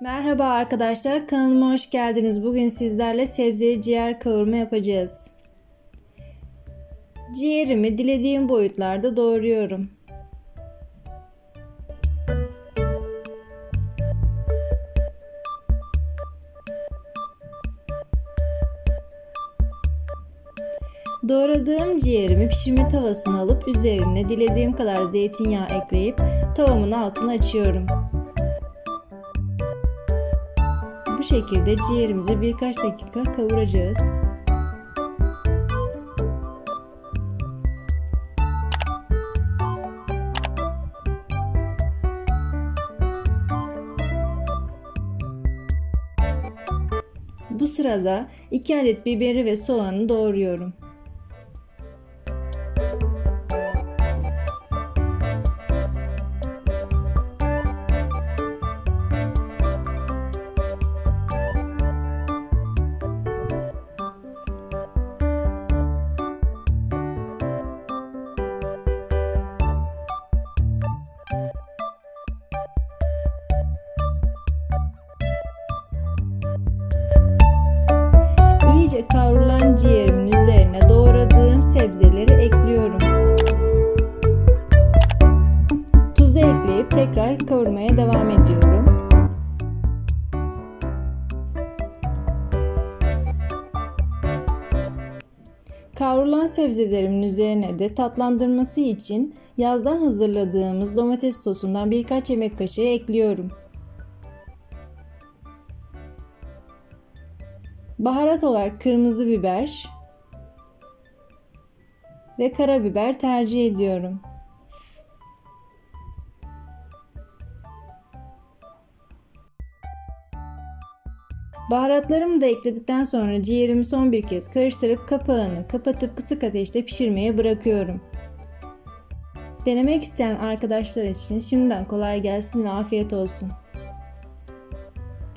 Merhaba arkadaşlar, kanalıma hoş geldiniz. Bugün sizlerle sebzeli ciğer kavurma yapacağız. Ciğerimi dilediğim boyutlarda doğruyorum. Doğradığım ciğerimi pişirme tavasına alıp üzerine dilediğim kadar zeytinyağı ekleyip tavamın altını açıyorum. Bu şekilde ciğerimizi birkaç dakika kavuracağız. Bu sırada 2 adet biberi ve soğanı doğruyorum. İyice kavrulan ciğerimin üzerine doğradığım sebzeleri ekliyorum. Tuzu ekleyip tekrar kavurmaya devam ediyorum. Kavrulan sebzelerimin üzerine de tatlandırması için yazdan hazırladığımız domates sosundan birkaç yemek kaşığı ekliyorum. Baharat olarak kırmızı biber ve karabiber tercih ediyorum. Baharatlarımı da ekledikten sonra ciğerimi son bir kez karıştırıp kapağını kapatıp kısık ateşte pişirmeye bırakıyorum. Denemek isteyen arkadaşlar için şimdiden kolay gelsin ve afiyet olsun.